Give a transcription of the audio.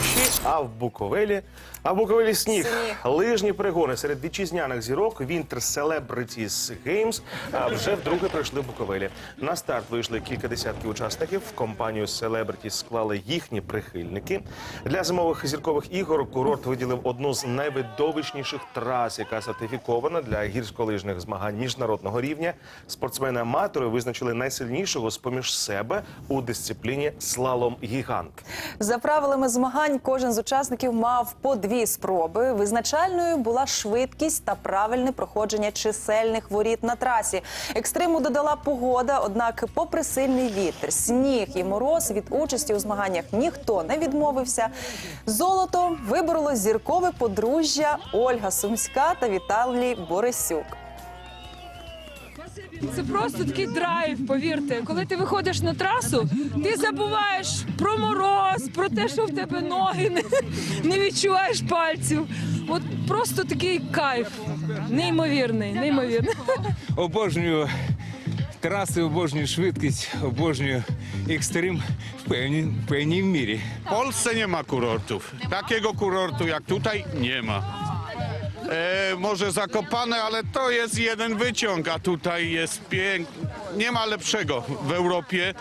дощі, а в Буковелі. А в Буковелі сніг. Лижні перегони серед вітчизняних зірок Winter Celebrities Games вже вдруге пройшли в Буковелі. На старт вийшли кілька десятків учасників. В компанію Celebrities склали їхні прихильники. Для зимових зіркових ігор курорт виділив одну з найвидовищніших трас, яка сертифікована для гірськолижних змагань міжнародного рівня. Спортсмени-аматори визначили найсильнішого з поміж себе у дисципліні слалом гігант. За правилами змагань, кожен з учасників мав по дві спроби. Визначальною була швидкість та правильне проходження чисельних воріт на трасі. Екстриму додала погода, однак, попри сильний вітер, сніг і мороз від участі у змаганнях ніхто не відмовився. Золото вибороло зіркове подружжя Ольга Сумська та Віталій Борисюк. Це просто такий драйв, повірте. Коли ти виходиш на трасу, ти забуваєш про мороз, про те, що в тебе ноги не, не відчуваєш пальців. От просто такий кайф. Неймовірний, неймовірний. обожнюю траси, обожнюю швидкість, обожнюю екстрим pełni, w pełni мірі. Ma kurortów. Takiego kurortu jak tutaj nie ma. E, może Zakopane, ale to jest jeden wyciąg, a tutaj jest pięknie. Nie ma lepszego w Europie.